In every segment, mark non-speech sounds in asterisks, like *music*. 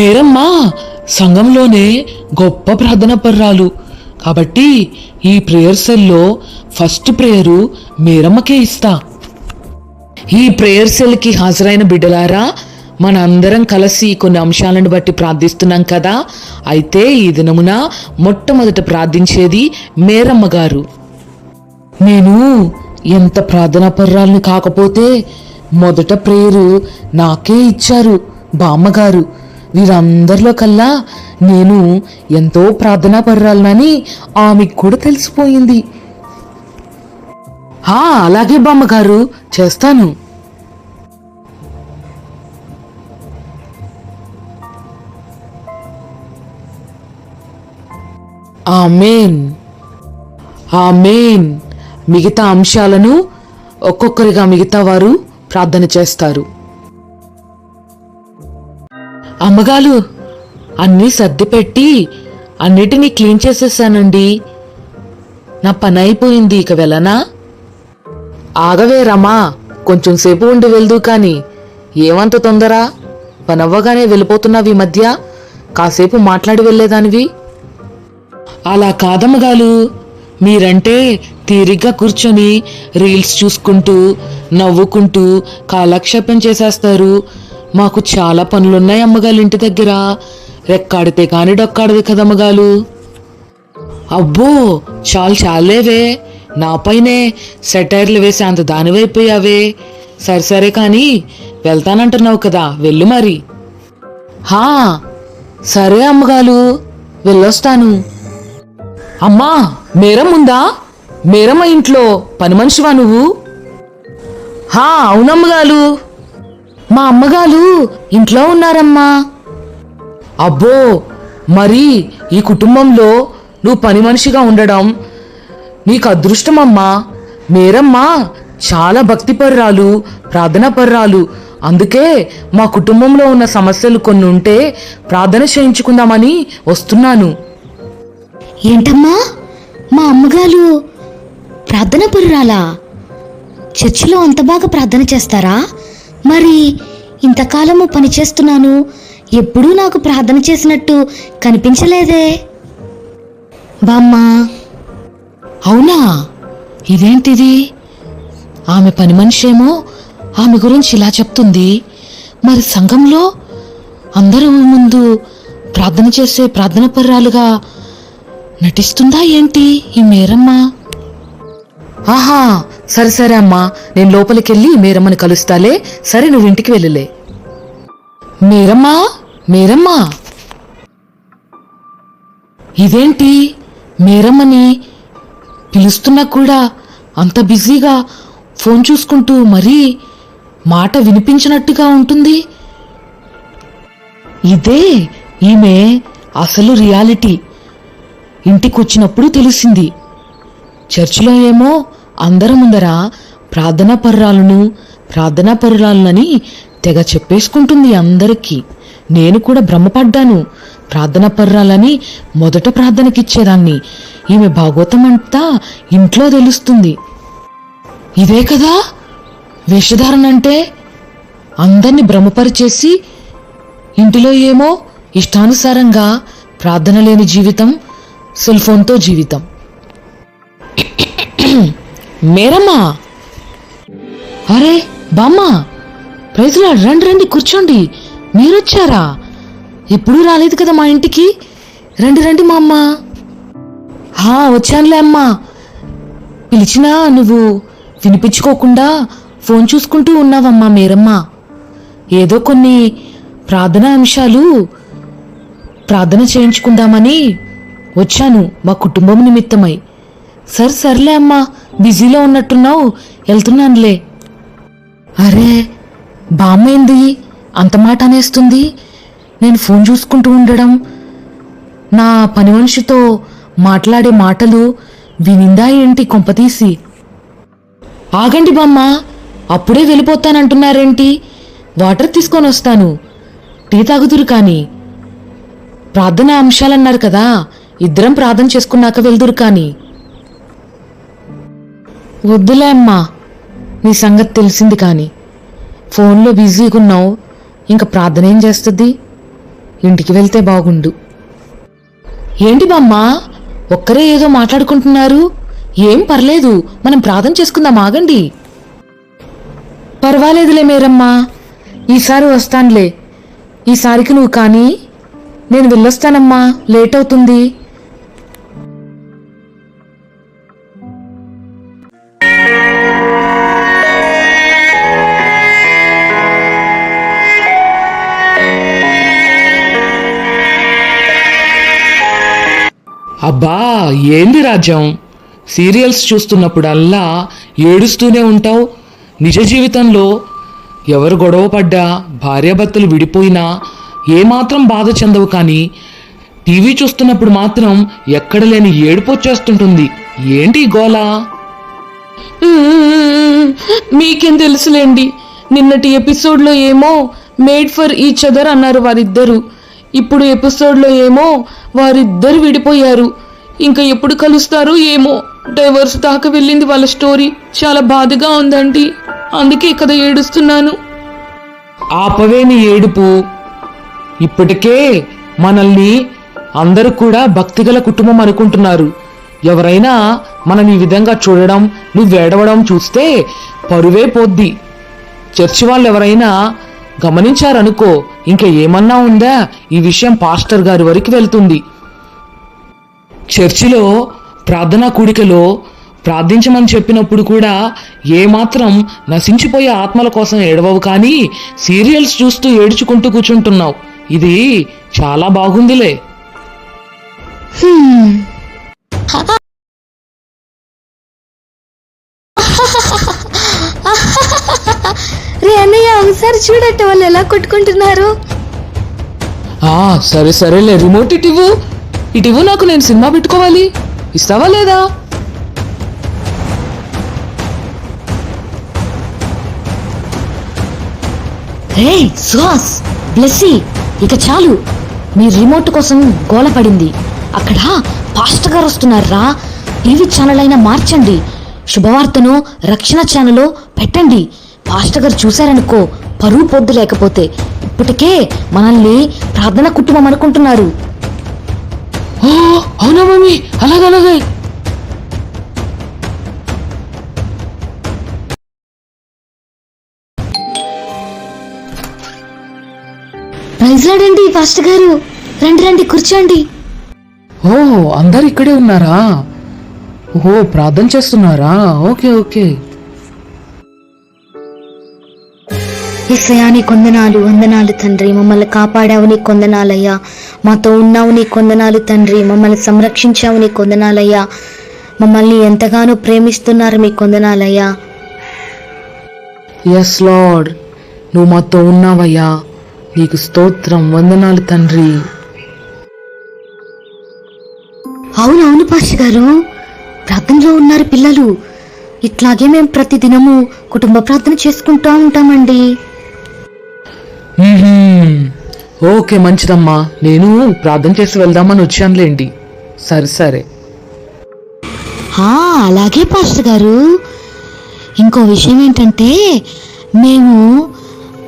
మేరమ్మ సంఘంలోనే గొప్ప ప్రార్థన పర్రాలు. కాబట్టి ఈ ప్రేయర్ సెల్లో ఫస్ట్ ప్రేయరు మేరమ్మకే ఇస్తా. ఈ ప్రేయర్ సెల్కి హాజరైన బిడ్డలారా మన అందరం కలిసి కొన్ని అంశాలను బట్టి ప్రార్థిస్తున్నాం కదా. అయితే ఈ దినమున మొట్టమొదట ప్రార్థించేది మేరమ్మ గారు. నేను ఎంత ప్రార్థనా పర్రాలను కాకపోతే మొదట ప్రేయరు నాకే ఇచ్చారు బామ్మగారు. వీరందరిలో కల్లా నేను ఎంతో ప్రార్థనా పర్రాలనని ఆమెకు కూడా తెలిసిపోయింది. ఆ, అలాగే బామ్మగారు చేస్తాను. ఆమెన్. ఆమెన్. మిగతా అంశాలను ఒక్కొక్కరిగా మిగతా వారు ప్రార్థన చేస్తారు. అమ్మగాలు అన్నీ సర్దిపెట్టి అన్నిటినీ క్లీన్ చేసేసానండి. నా పని అయిపోయింది ఇక వెళ్ళనా? ఆగవే రమా కొంచెం సేపు ఉండి వెళ్దు కానీ ఏమంత తొందర? పనవ్వగానే వెళ్ళిపోతున్నావి ఈ మధ్య కాసేపు మాట్లాడి వెళ్ళేదానివి. అలా కాదమ్మగాలు మీరంటే తీరిగ్గా కూర్చొని రీల్స్ చూసుకుంటూ నవ్వుకుంటూ కాలక్షేపం చేసేస్తారు. మాకు చాలా పనులున్నాయి అమ్మగాలు ఇంటి దగ్గర. రెక్కాడితే కాని డొక్కాడదు కదమ్మగాలు అబ్బో చాలు చాలేవే. నాపైనే సెటైర్లు వేసి అంత దానివైపోయావే. సరే సరే కానీ వెళ్తానంటున్నావు కదా వెళ్ళు మరి. హా సరే అమ్మగాలు వెళ్ళొస్తాను. అమ్మా మేరమ్ముందా మేరమ్మ ఇంట్లో పని మనిషివా నువ్వు? హా అవునమ్మగాలు మా అమ్మగారు ఇంట్లో ఉన్నారమ్మా. అబ్బో మరి ఈ కుటుంబంలో నువ్వు పని మనిషిగా ఉండడం నీకు అదృష్టమమ్మా. మేరమ్మ చాలా భక్తిపర్రాలు ప్రార్థనాపర్రాలు. అందుకే మా కుటుంబంలో ఉన్న సమస్యలు కొన్ని ఉంటే ప్రార్థన చేయించుకుందామని వస్తున్నాను. ఏంటమ్మా? మా అమ్మగారు ప్రార్థన పరురాలా చర్చిలో అంత బాగా ప్రార్థన చేస్తారా? మరి ఇంతకాలము పని చేస్తున్నాను ఎప్పుడూ నాకు ప్రార్థన చేసినట్టు కనిపించలేదే. బామ్మ. అవునా? ఇదేంటిది? ఆమె పని మనిషేమో ఆమె గురించి ఇలా చెప్తుంది. మరి సంఘంలో అందరూ ముందు ప్రార్థన చేసే ప్రార్థన పర్రాలుగా నటిస్తుందా ఏంటి ఈ మేరమ్మ? ఆహా సరే సరే అమ్మా నేను లోపలికెళ్ళి మీరమ్మని కలుస్తాలే. సరే నువ్వు ఇంటికి వెళ్ళలే. మీరమ్మా మీరమ్మా. ఇదేంటి? మీరమ్మని పిలుస్తున్నా కూడా అంత బిజీగా ఫోన్ చూసుకుంటూ మరీ మాట వినిపించినట్టుగా ఉంటుంది. ఇదే ఈమె అసలు రియాలిటీ. ఇంటికి వచ్చినప్పుడు తెలిసింది. చర్చిలో ఏమో అందరి ముందర ప్రార్థనా పర్రాలను ప్రార్థనా పర్రాలనని తెగ చెప్పేసుకుంటుంది అందరికీ. నేను కూడా భ్రమపడ్డాను ప్రార్థన పర్రాలని మొదట ప్రార్థనకిచ్చేదాన్ని. ఈమె భాగవతం అంతా ఇంట్లో తెలుస్తుంది. ఇదే కదా? వేషధారణ అంటే అందరిని భ్రమపరిచేసి ఇంటిలో ఏమో ఇష్టానుసారంగా ప్రార్థన లేని జీవితం సెల్ ఫోన్తో జీవితం. *clears throat* మేరమ్మా. అరే బామ్మ. ప్రైజ్లా రండి రండి కూర్చోండి. మీరొచ్చారా? ఎప్పుడూ రాలేదు కదా మా ఇంటికి? రండి రండి మా అమ్మ. హా వచ్చానులే అమ్మా. పిలిచినా నువ్వు వినిపించుకోకుండా ఫోన్ చూసుకుంటూ ఉన్నావమ్మా మీరమ్మ. ఏదో కొన్ని ప్రార్థనా అంశాలు ప్రార్థన చేయించుకుందామని వచ్చాను మా కుటుంబం నిమిత్తమై. సరే సర్లే అమ్మా బిజీలో ఉన్నట్టున్నావు వెళ్తున్నానులే. అరే బామ్మేంది? అంత మాట అనేస్తుంది. నేను ఫోన్ చూసుకుంటూ ఉండడం. నా పని మనిషితో మాట్లాడే మాటలు వినిందా ఏంటి కొంపతీసి? ఆగండి బామ్మ అప్పుడే వెళ్ళిపోతానంటున్నారేంటి? వాటర్ తీసుకొని వస్తాను. టీ తాగుతురు కానీ. ప్రార్థన అంశాలన్నారు కదా ఇద్దరం ప్రార్థన చేసుకున్నాక వెళ్దురు కానీ. వద్దులే అమ్మా నీ సంగతి తెలిసింది కానీ. ఫోన్లో బిజీగా ఉన్నావు ఇంకా ప్రార్థన ఏం చేస్తుంది? ఇంటికి వెళ్తే బాగుండు. ఏంటి బామ్మ ఒక్కరే ఏదో మాట్లాడుకుంటున్నారు? ఏం పర్లేదు మనం ప్రార్థన చేసుకుందాం ఆగండి. పర్వాలేదులే మేరమ్మా ఈసారి వస్తానులే. ఈసారికి నువ్వు కానీ నేను వెళ్ళొస్తానమ్మా లేట్ అవుతుంది. ఏంది రాజ్యం? సీరియల్స్ చూస్తున్నప్పుడల్లా ఏడుస్తూనే ఉంటావు. నిజ జీవితంలో ఎవరు గొడవ పడ్డా భార్యాభర్తలు విడిపోయినా ఏమాత్రం బాధ చెందవు కానీ టీవీ చూస్తున్నప్పుడు మాత్రం ఎక్కడ లేని ఏడుపు వచ్చేస్తుంటుంది. ఏంటి గోలా? మీకేం తెలుసులేండి. నిన్నటి ఎపిసోడ్లో ఏమో మేడ్ ఫర్ ఈచ్ అదర్ అన్నారు వారిద్దరు. ఇప్పుడు ఎపిసోడ్లో ఏమో వారిద్దరు విడిపోయారు. ఇంకా ఎప్పుడు కలుస్తారో ఏమో. డైవర్స్ దాకా వెళ్ళింది వాళ్ళ స్టోరీ. చాలా బాధగా ఉందండి. అందుకే కదా ఏడుస్తున్నాను. ఆపవేని ఏడుపు. ఇప్పటికే మనల్ని అందరూ కూడా భక్తిగల కుటుంబం అనుకుంటున్నారు. ఎవరైనా మనని ఈ విధంగా చూడడం నువ్వు ఏడవడం చూస్తే పరువే పోద్ది. చర్చి వాళ్ళు ఎవరైనా గమనించారనుకో ఇంకా ఏమన్నా ఉందా? ఈ విషయం పాస్టర్ గారి వరకు వెళ్తుంది. చర్చిలో ప్రార్థనా కూడికలో ప్రార్థించమని చెప్పినప్పుడు కూడా ఏమాత్రం నశించిపోయే ఆత్మల కోసం ఏడవవు కానీ సీరియల్స్ చూస్తూ ఏడ్చుకుంటూ కూర్చుంటున్నావు. ఇది చాలా బాగుందిలే. *laughs* రే అన్నయ్య ఒకసారి చూడట్టు వాళ్ళు ఎలా కొట్టుకుంటున్నారు. ఆ సరే సరేలే. రిమోట్ ఇటు ఇవ్వు ఇటు నాకు నేను సినిమా పెట్టుకోవాలి. ఇస్తావా లేదా? రే సుహాస్ బ్లెస్సీ ఇక చాలు. మీ రిమోట్ కోసం గోల పడింది. అక్కడ పాస్టర్ గారు వస్తున్నారా? టీవీ ఛానల్ అయినా మార్చండి. శుభవార్తను రక్షణ ఛానల్లో పెట్టండి. పాస్టర్ గారు చూశారనుకో పరువు పొద్దు లేకపోతే. ఇప్పటికే మనల్ని ప్రార్థన కుటుంబం అనుకుంటున్నారు. అవునా మమ్మీ? అలాగే అలాగే. ప్రైజ్లాడండి పాస్టర్ గారు. రండి రండి కూర్చోండి. ఓ అందరు ఇక్కడే ఉన్నారా? ఓ ప్రార్థన చేస్తున్నారా? Okay okay. ఏసయ్యా నీ కొందనాలు వందనాలు తండ్రి. మమ్మల్ని కాపాడావు నీ కొందనాలయ్యా. మాతో ఉన్నావు నీ కొందనాలు తండ్రి. మమ్మల్ని సంరక్షించావు నీ కొందనాలయ్యా. మమ్మల్ని ఎంతగానో ప్రేమిస్తున్నారు మీ కొందనాలయ్యా. ఎస్ లార్డ్ నువ్వు మాతో ఉన్నావయ్యా. నీకు స్తోత్రం వందనాలు తండ్రి. అవును అవును పాష గారు. ప్రార్థనలో ఉన్నారు పిల్లలు. ఇట్లాగే మేము ప్రతి దినము కుటుంబ ప్రార్థన చేసుకుంటూ ఉంటామండి. ఓకే మంచిదమ్మా. నేను ప్రార్థన చేసి వెళ్దామని వచ్చానులేండి. సరే సరే. అలాగే పాస్టర్ గారు. ఇంకో విషయం ఏంటంటే మేము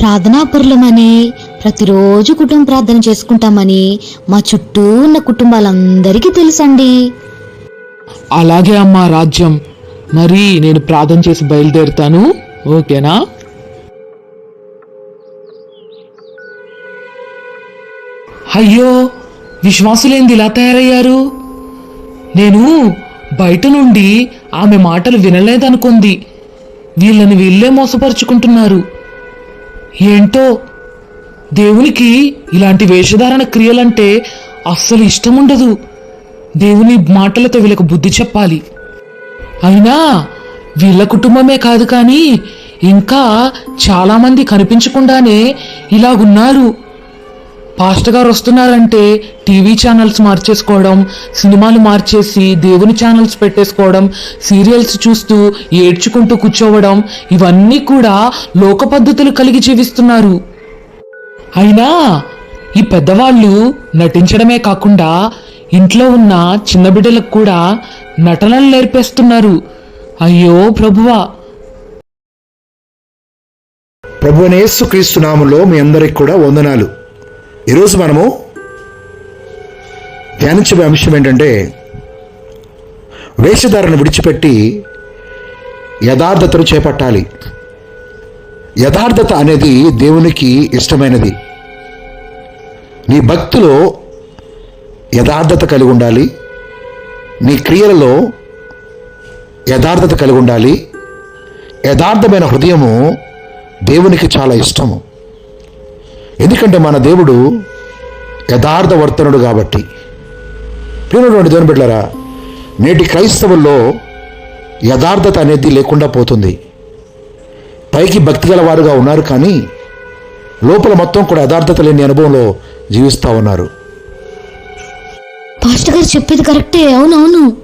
ప్రార్థనాపరులమని ప్రతిరోజు కుటుంబ ప్రార్థన చేసుకుంటామని మా చుట్టూ ఉన్న కుటుంబాలందరికీ తెలుసండి. అలాగే అమ్మా రాజ్యం. మరి నేను ప్రార్థన చేసి బయలుదేరుతాను. ఓకేనా? అయ్యో విశ్వాసులేంది ఇలా తయారయ్యారు? నేను బయట నుండి ఆమె మాటలు వినలేదనుకుంది. వీళ్ళని వీళ్ళే మోసపరుచుకుంటున్నారు. ఏంటో దేవునికి ఇలాంటి వేషధారణ క్రియలంటే అస్సలు ఇష్టం ఉండదు దేవుని మాటలతో వీళ్ళకు బుద్ధి చెప్పాలి. అయినా వీళ్ళ కుటుంబమే కాదు కానీ ఇంకా చాలామంది కనిపించకుండానే ఇలాగున్నారు. పాస్టర్ గారు వస్తున్నారంటే టీవీ ఛానల్స్ మార్చేసుకోవడం సినిమాలు మార్చేసి దేవుని ఛానల్స్ పెట్టేసుకోవడం సీరియల్స్ చూస్తూ ఏడ్చుకుంటూ కూర్చోవడం ఇవన్నీ కూడా లోక పద్ధతులు కలిగి జీవిస్తున్నారు. అయినా ఈ పెద్దవాళ్ళు నటించడమే కాకుండా ఇంట్లో ఉన్న చిన్న బిడ్డలకు కూడా నటనలు నేర్పేస్తున్నారు. అయ్యో ప్రభువా! ప్రభువనేసు క్రీస్తు నామంలో మీ అందరికి కూడా వందనాలు. ఈరోజు మనము ధ్యానించే అంశం ఏంటంటే వేషధారను విడిచిపెట్టి యథార్థతను చేపట్టాలి. యథార్థత అనేది దేవునికి ఇష్టమైనది. నీ భక్తిలో యథార్థత కలిగి ఉండాలి. నీ క్రియలలో యథార్థత కలిగి ఉండాలి. యథార్థమైన హృదయము దేవునికి చాలా ఇష్టము. ఎందుకంటే మన దేవుడు యథార్థ వర్తనుడు కాబట్టి. ప్రియమైనటువంటి దేవుని బిడ్డలారా నేటి క్రైస్తవుల్లో యథార్థత అనేది లేకుండా పోతుంది. పైకి భక్తి గల వారుగా ఉన్నారు కానీ లోపల మొత్తం కూడా యథార్థత లేని అనుభవంలో జీవిస్తూ ఉన్నారు. పాస్టర్ గారు చెప్పేది కరెక్టే అవునవును.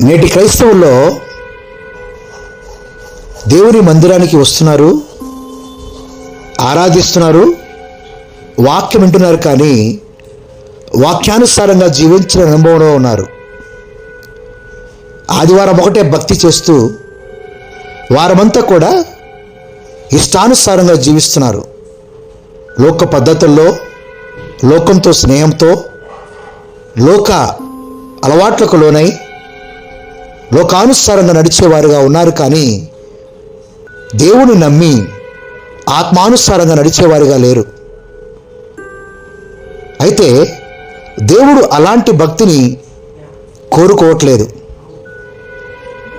నేటి క్రైస్తవుల్లో దేవుని మందిరానికి వస్తున్నారు ఆరాధిస్తున్నారు. వాక్యం వింటున్నారు కానీ వాక్యానుసారంగా జీవించిన అనుభవంలో ఉన్నారు. ఆదివారం ఒకటే భక్తి చేస్తూ వారమంతా కూడా ఇష్టానుసారంగా జీవిస్తున్నారు. లోక పద్ధతుల్లో లోకంతో స్నేహంతో లోక అలవాట్లకు లోనై లోకానుసారంగా నడిచేవారుగా ఉన్నారు కానీ దేవుని నమ్మి ఆత్మానుసారంగా నడిచేవారిగా లేరు. అయితే దేవుడు అలాంటి భక్తిని కోరుకోవట్లేదు.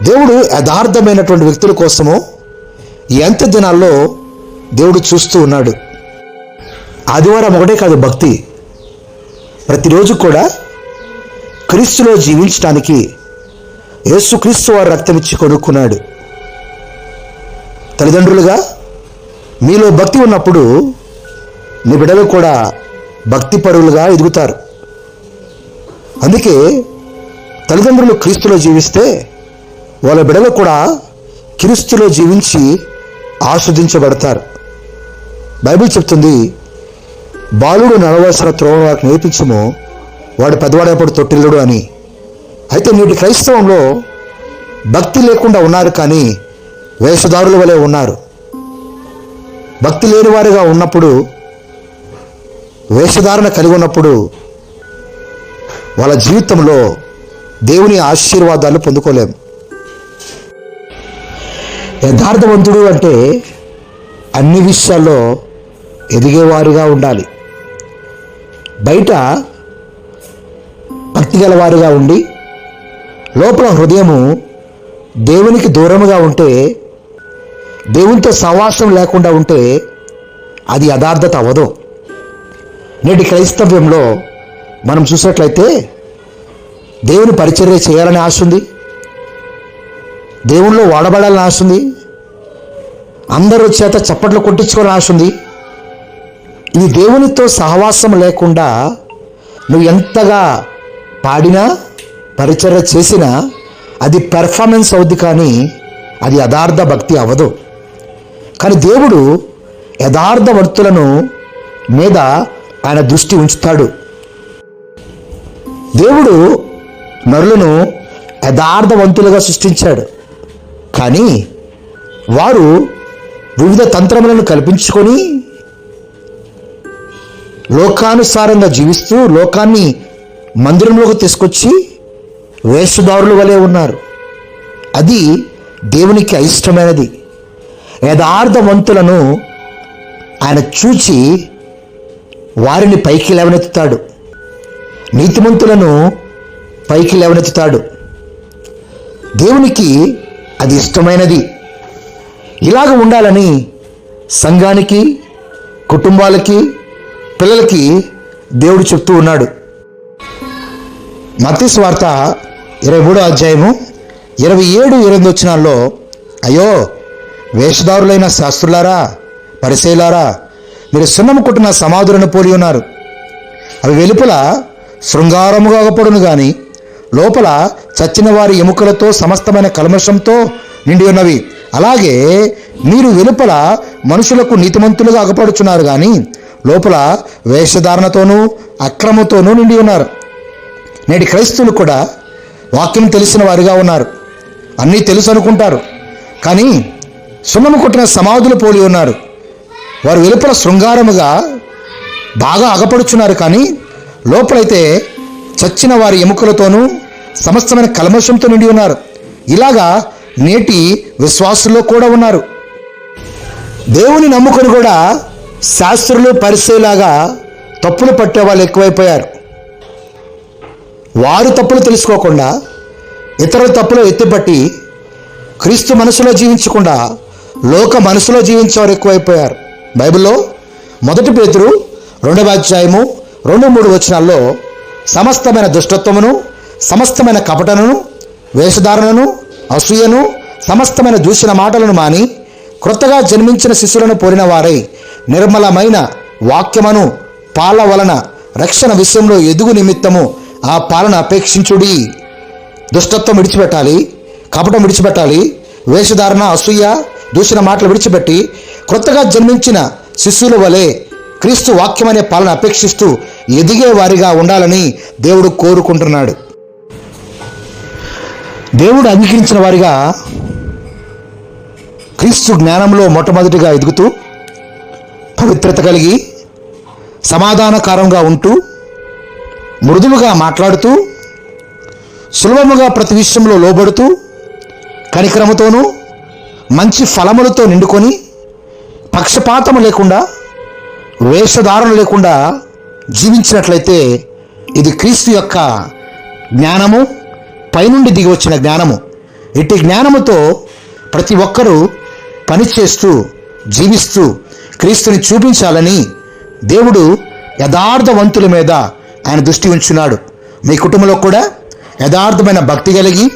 దేవుడు యథార్థమైనటువంటి వ్యక్తుల కోసము ఎంత దినాల్లో దేవుడు చూస్తూ ఉన్నాడు. ఆదివారం ఒకటే కాదు భక్తి. ప్రతిరోజు కూడా క్రీస్తులో జీవించడానికి యేసుక్రీస్తు వారు రక్తమిచ్చి కొనుక్కున్నాడు. తల్లిదండ్రులుగా మీలో భక్తి ఉన్నప్పుడు మీ బిడ్డలు కూడా భక్తి పరువులుగా ఎదుగుతారు. అందుకే తల్లిదండ్రులు క్రీస్తులో జీవిస్తే వాళ్ళ బిడ్డలు కూడా క్రీస్తులో జీవించి ఆస్వాదించబడతారు. బైబిల్ చెప్తుంది బాలుడు నడవలసిన త్రోవ వారికి నేర్పించము వాడు పెద్దవాడేపడు తొట్టిల్లుడు అని. అయితే నేటి క్రైస్తవంలో భక్తి లేకుండా ఉన్నారు కానీ వేషధారుల వలె ఉన్నారు. భక్తి లేనివారిగా ఉన్నప్పుడు వేషధారణ కలిగి ఉన్నప్పుడు వాళ్ళ జీవితంలో దేవుని ఆశీర్వాదాలు పొందుకోలేము యథార్థవంతుడు అంటే అన్ని విషయాల్లో ఎదిగేవారుగా ఉండాలి. బయట భక్తి గలవారుగా ఉండి లోపల హృదయము దేవునికి దూరముగా ఉంటే దేవునితో సహవాసం లేకుండా ఉంటే అది యథార్థత అవ్వదు. నేటి క్రైస్తవ్యంలో మనం చూసినట్లయితే దేవుని పరిచర్య చేయాలని ఆశ ఉంది. దేవుణ్ణిలో వాడబడాలని ఆశ ఉంది. అందరూ చేత చప్పట్లు కొట్టించుకోవాలని ఆశ ఉంది. ఇది దేవునితో సహవాసం లేకుండా నువ్వు ఎంతగా పాడినా పరిచర్య చేసినా అది పెర్ఫార్మెన్స్ అవుద్ది కానీ అది యథార్థ భక్తి అవ్వదు. కానీ దేవుడు యథార్థవర్తులను మీద ఆయన దృష్టి ఉంచుతాడు. దేవుడు నరులను యథార్థవంతులుగా సృష్టించాడు. కానీ వారు వివిధ తంత్రములను కల్పించుకొని లోకానుసారంగా జీవిస్తూ లోకాన్ని మందిరంలోకి తీసుకొచ్చి వేషధారుల వలె ఉన్నారు. అది దేవునికి అయిష్టమైనది. యథార్థవంతులను ఆయన చూచి వారిని పైకి లేవనెత్తుతాడు. నీతిమంతులను పైకి లేవనెత్తుతాడు. దేవునికి అది ఇష్టమైనది. ఇలాగ ఉండాలని సంఘానికి కుటుంబాలకి పిల్లలకి దేవుడు చెప్తూ ఉన్నాడు. మత్తి వార్త ఇరవై మూడో అధ్యాయము ఇరవై ఏడు ఇరవై వచ్చినాల్లో అయ్యో వేషధారులైన శాస్త్రులారా పరిశైలారా మీరు సున్నము కొట్టిన సమాధులను పోలి ఉన్నారు. అవి వెలుపల శృంగారముగా పడును గాని లోపల చచ్చిన వారి ఎముకలతో సమస్తమైన కల్మషంతో నిండి ఉన్నవి. అలాగే మీరు వెలుపల మనుషులకు నీతిమంతులుగా అగపడుచున్నారు కానీ లోపల వేషధారణతోనూ అక్రమతోనూ నిండి ఉన్నారు. నేటి క్రైస్తవులు కూడా వాక్యం తెలిసిన వారిగా ఉన్నారు. అన్నీ తెలుసు అనుకుంటారు కానీ సున్నము కొట్టిన సమాధులు పోలి ఉన్నారు. వారు వెలుపల శృంగారముగా బాగా అగపడుచున్నారు కానీ లోపలైతే చచ్చిన వారి ఎముకలతోనూ సమస్తమైన కల్మషంతో నిండి ఉన్నారు. ఇలాగా నేటి విశ్వాసుల్లో కూడా ఉన్నారు. దేవుని నమ్ముకొని కూడా శాస్త్రులు పరిసేలాగా తప్పులు పట్టే వాళ్ళు ఎక్కువైపోయారు. వారు తప్పులు తెలుసుకోకుండా ఇతరుల తప్పులు ఎత్తిపట్టి క్రీస్తు మనసులో జీవించకుండా లోక మనసులో జీవించేవారు ఎక్కువైపోయారు. బైబిల్లో మొదటి పేతురు రెండవ అధ్యాయము రెండు మూడు వచనాల్లో సమస్తమైన దుష్టత్వమును సమస్తమైన కపటను వేషధారణను అసూయను సమస్తమైన దూషణ మాటలను మాని క్రొత్తగా జన్మించిన శిశువులను పోలిన వారై నిర్మలమైన వాక్యమును పాల వలన రక్షణ విషయంలో ఎదుగు నిమిత్తము ఆ పాలన అపేక్షించుడి. దుష్టత్వం విడిచిపెట్టాలి కపటం విడిచిపెట్టాలి వేషధారణ అసూయ దూషణ మాటలు విడిచిపెట్టి క్రొత్తగా జన్మించిన శిష్యుల వలె క్రీస్తు వాక్యమనే పాలన అపేక్షిస్తూ ఎదిగే వారిగా ఉండాలని దేవుడు కోరుకుంటున్నాడు. దేవుడు అంగీకరించిన వారిగా క్రీస్తు జ్ఞానంలో మొట్టమొదటిగా ఎదుగుతూ పవిత్రత కలిగి సమాధానకారంగా ఉంటూ మృదువుగా మాట్లాడుతూ సులభముగా ప్రతి విషయంలో లోబడుతూ కనికరముతోనూ మంచి ఫలములతో నిండుకొని పక్షపాతము లేకుండా వేషధారణ లేకుండా జీవించినట్లయితే ఇది క్రీస్తు యొక్క జ్ఞానము పైనుండి దిగి వచ్చిన జ్ఞానము. ఇట్టి జ్ఞానముతో ప్రతి ఒక్కరూ పనిచేస్తూ జీవిస్తూ క్రీస్తుని చూపించాలని దేవుడు యథార్థవంతుల మీద ఆయన దృష్టి ఉంచున్నాడు. మీ కుటుంబంలో కూడా యథార్థమైన భక్తి కలిగి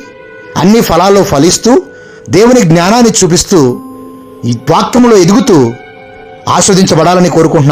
అన్ని ఫలాల్లో ఫలిస్తూ దేవుని జ్ఞానాన్ని చూపిస్తూ ఈ వాక్యములో ఎదుగుతూ ఆస్వాదించబడాలని కోరుకుంటున్నాను.